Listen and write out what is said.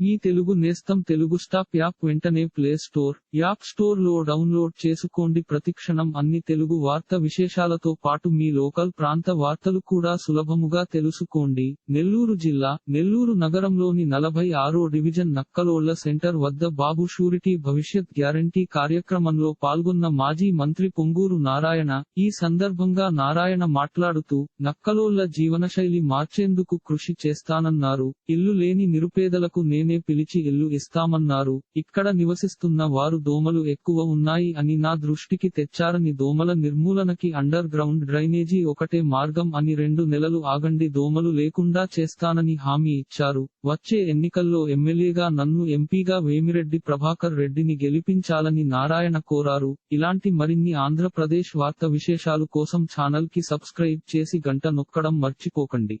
మీ తెలుగు నేస్తం Telugu stop app వెంటనే play store app స్టోర్లో డౌన్లోడ్ చేసుకోండి. ప్రతిక్షణం అన్ని తెలుగు వార్త విశేషాలతో పాటు మీ లోకల్ ప్రాంత వార్తలు కూడా సులభముగా తెలుసుకోండి. నెల్లూరు జిల్లా నెల్లూరు నగరంలోని నలభై ఆరో డివిజన్ నక్కలోళ్ళ సెంటర్ వద్ద బాబు షూరిటీ భవిష్యత్ గ్యారంటీ కార్యక్రమంలో పాల్గొన్న మాజీ మంత్రి పొంగూరు నారాయణ ఈ సందర్భంగా నారాయణ మాట్లాడుతూ నక్కలోళ్ళ జీవనశైలి మార్చేందుకు కృషి చేస్తానన్నారు. ఇల్లు లేని నిరుపేదలకు నేను పిలిచి ఇల్లు ఇస్తామన్నారు. ఇక్కడ నివసిస్తున్న వారు దోమలు ఎక్కువ ఉన్నాయి అని నా దృష్టికి తెచ్చారని దోమల నిర్మూలనకి అండర్ గ్రౌండ్ డ్రైనేజీ ఒకటే మార్గం అని రెండు నెలలు ఆగండి దోమలు లేకుండా చేస్తానని హామీ ఇచ్చారు. వచ్చే ఎన్నికల్లో ఎమ్మెల్యేగా నన్ను ఎంపీగా వేమిరెడ్డి ప్రభాకర్ రెడ్డిని గెలిపించాలని నారాయణ కోరారు. ఇలాంటి మరిన్ని ఆంధ్రప్రదేశ్ వార్త విశేషాలు కోసం ఛానల్కి సబ్స్క్రైబ్ చేసి గంట నొక్కడం మర్చిపోకండి.